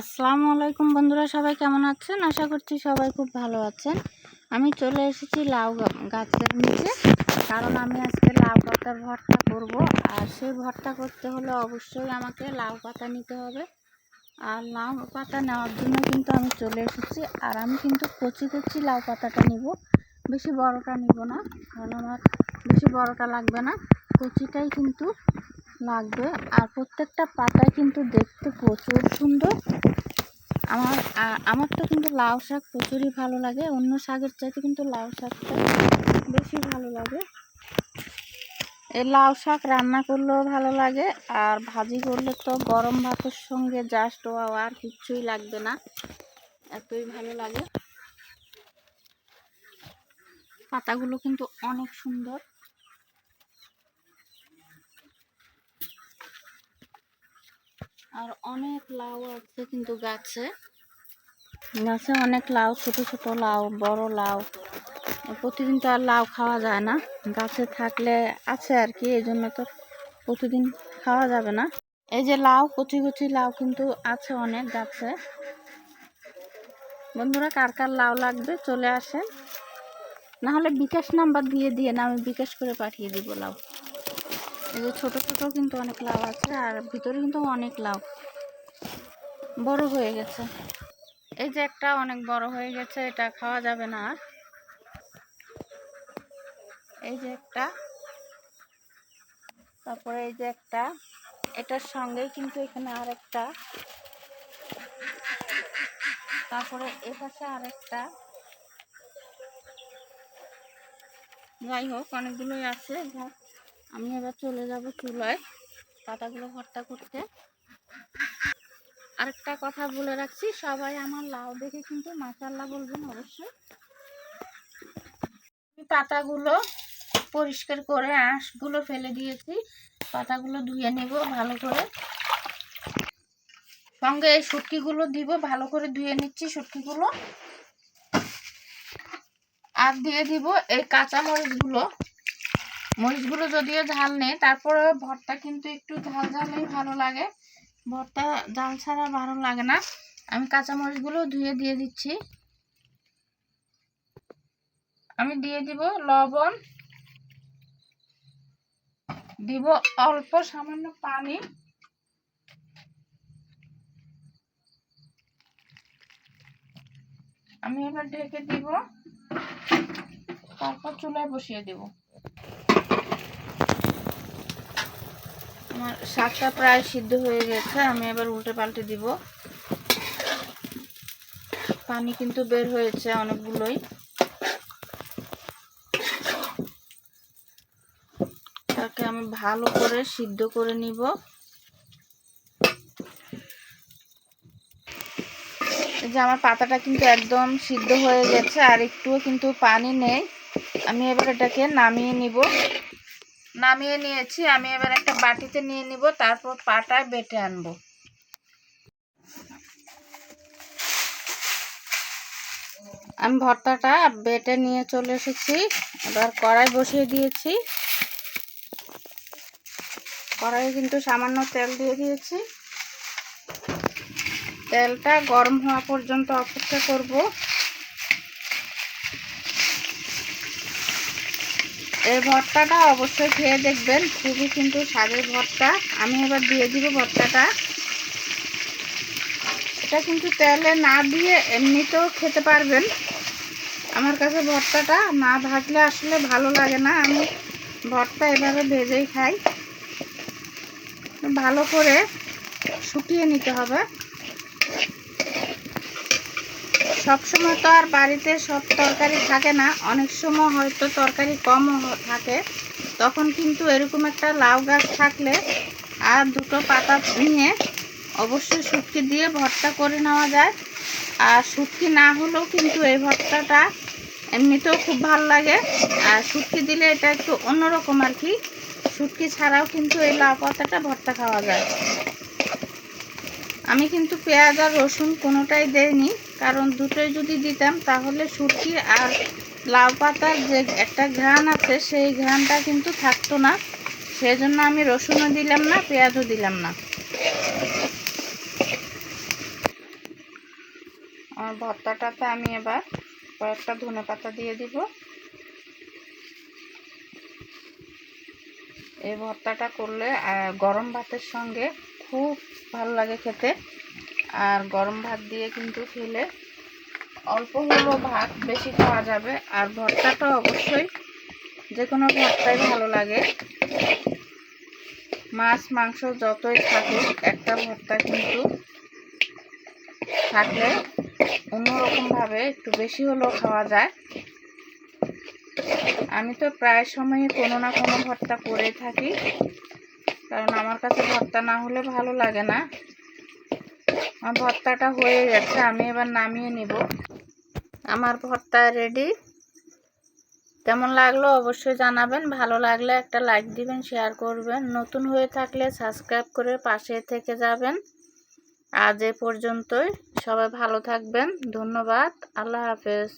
আসসালামু আলাইকুম বন্ধুরা, সবাই কেমন আছেন? আশা করছি সবাই খুব ভালো আছেন। আমি চলে এসেছি লাউ গাছের নিচে, কারণ আমি আজকে লাউ পাতার ভর্তা করব। আর সেই ভর্তা করতে হলে অবশ্যই আমাকে লাউ পাতা নিতে হবে। আর লাউ পাতা নেওয়ার জন্য কিন্তু আমি চলে এসেছি, আর আমি কিন্তু কচি কচি লাউ পাতাটা নিব। বেশি বড়টা নিব না, কারণ আমার বেশি বড়টা লাগবে না। কচিটাই কিন্তু লাগবে। আর প্রত্যেকটা পাতায় কিন্তু দেখতে প্রচুর সুন্দর। আমার আমার তো কিন্তু লাউ শাক প্রচুরই ভালো লাগে। অন্য শাকের চাইতে কিন্তু লাউ শাকটা বেশি ভালো লাগে। এই লাউ শাক রান্না করলেও ভালো লাগে, আর ভাজি করলে তো গরম ভাতের সঙ্গে জাস্ট ও আর কিচ্ছুই লাগবে না। এতই ভালো লাগে। পাতাগুলো কিন্তু অনেক সুন্দর। আর অনেক লাউ আছে কিন্তু গাছে। গাছে অনেক লাউ, ছোট ছোট লাউ, বড় লাউ। প্রতিদিন তো আর লাউ খাওয়া যায় না। গাছে থাকলে আছে আর কি এই জন্য তো প্রতিদিন খাওয়া যাবে না। এই যে লাউ, কচি কচি লাউ কিন্তু আছে অনেক গাছে। বন্ধুরা, কার কার লাউ লাগবে চলে আসেন না হলে বিকাশ নাম্বার দিয়ে দিয়ে না, আমি বিকাশ করে পাঠিয়ে দিব লাউ। এই যে ছোট, ছোটো কিন্তু অনেক লাউ আছে, আর ভিতরে কিন্তু অনেক লাউ। বড় হয়ে গেছে। এই যে একটা অনেক বড় হয়ে গেছে, এটা খাওয়া যাবে না আর। এই যে একটা। তারপরে এই যে একটা। এটার সঙ্গেই কিন্তু এখানে আর একটা তারপরে এ পাশে আর একটা যাই হোক, অনেকগুলোই আছে। আমি এবার চলে যাব চুলায় পাতাগুলো ভর্তা করতে। আরেকটা কথা বলে রাখছি, সবাই আমার লাউ দেখে কিন্তু মাশাল্লাহ বলবেন অবশ্যই। পাতাগুলো পরিষ্কার করে আঁশগুলো ফেলে দিয়েছি, পাতাগুলো ধুয়ে নেব ভালো করে। সঙ্গে এই শুটকিগুলো দিব, ভালো করে ধুয়ে নিচ্ছি শুটকিগুলো। আর দিয়ে দিব এই কাঁচা মরিচগুলো যদিও ঝাল নেই, তারপরে ভর্তা কিন্তু একটু ঝাল ঝালেই ভালো লাগে। ভর্তা ঝাল ছাড়া ভালো লাগে না। আমি কাঁচা মরিচগুলো ধুয়ে দিয়ে দিচ্ছি। আমি দিয়ে দিব লবণ। দিব অল্প সামান্য পানি। আমি এবার ঢেকে দিব। তারপর চুলায় বসিয়ে দেব। আমার শাকটা প্রায় সিদ্ধ হয়ে গেছে, আমি এবার উল্টে পাল্টে দিব। পানি কিন্তু বের হয়েছে অনেকগুলোই। তাকে আমি ভালো করে সিদ্ধ করে নিব। যে আমার পাতাটা কিন্তু একদম সিদ্ধ হয়ে গেছে, আর একটুও কিন্তু পানি নেই। আমি এবার এটাকে নামিয়ে নিব। নামিয়ে নিয়েছি, আমি এবার বাটিতে নিয়ে নিব, তারপর পাটায় বেটে আনব। আমি ভর্তাটা বেটে নিয়ে চলে এসেছি। এবার কড়াই বসিয়ে দিয়েছি। কড়াইয়ে কিন্তু সামান্য তেল দিয়ে দিয়েছি। তেলটা গরম হওয়া পর্যন্ত অপেক্ষা করব। এই ভর্তাটা অবশ্যই খেয়ে দেখবেন, খুবই কিন্তু স্বাদের ভর্তা। আমি এবার দিয়ে দিব ভর্তাটা। এটা কিন্তু তেলে না দিয়ে এমনিতেও খেতে পারবেন। আমার কাছে ভর্তাটা না ভাজলে আসলে ভালো লাগে না। আমি ভর্তা এভাবে ভেজেই খাই। ভালো করে শুকিয়ে নিতে হবে। সব সময় তো আর বাড়িতে সব তরকারি থাকে না। অনেক সময় হয়তো তরকারি কম থাকে। তখন কিন্তু এরকম একটা লাউ গাছ থাকলে আর দুটো পাতা নিয়ে অবশ্যই শুটকি দিয়ে ভর্তা করে নেওয়া যায়। আর শুটকি না হলেও কিন্তু এই ভর্তাটা এমনিতেও খুব ভালো লাগে। আর শুটকি দিলে এটা একটু অন্যরকম আর কি। শুটকি ছাড়াও কিন্তু এই লাউ পাতাটা ভর্তা খাওয়া যায়। আমি কিন্তু পেঁয়াজ আর রসুন কোনোটাই দেইনি, কারণ দুটোই যদি দিতাম তাহলে শুটকি আর লাউ পাতার যে একটা ঘ্রাণ আছে সেই ঘ্রাণটা কিন্তু থাকতো না। সেই জন্য আমি রসুনও দিলাম না, পেঁয়াজও দিলাম না। আমার ভর্তাটাতে আমি এবার কয়েকটা ধনে পাতা দিয়ে দিব। এই ভর্তাটা করলে গরম ভাতের সঙ্গে খুব ভালো লাগে খেতে। আর গরম ভাত দিয়ে কিন্তু খেলে অল্প হলেও ভাত বেশি খাওয়া যাবে। আর ভর্তাটা অবশ্যই যে কোনো ভর্তাই ভালো লাগে। মাছ, মাংস যতই থাকুক, একটা ভর্তা কিন্তু থাকলে অন্যরকমভাবে একটু বেশি হলেও খাওয়া যায়। আমি তো প্রায় সময়ই কোনো না কোনো ভর্তা করেই থাকি। কারণ আমার কাছে ভর্তা না হলে ভালো লাগে না। আমার ভর্তাটা হয়ে গেছে, আমি এবার নামিয়ে নিব। আমার ভর্তা রেডি কেমন লাগল অবশ্যই জানাবেন, ভালো লাগলে একটা লাইক দিবেন শেয়ার করবেন। নতুন হয়ে থাকলে সাবস্ক্রাইব করে পাশে থেকে যাবেন। আজ এ পর্যন্তই, সবাই ভালো থাকবেন, ধন্যবাদ, আল্লাহ হাফেজ।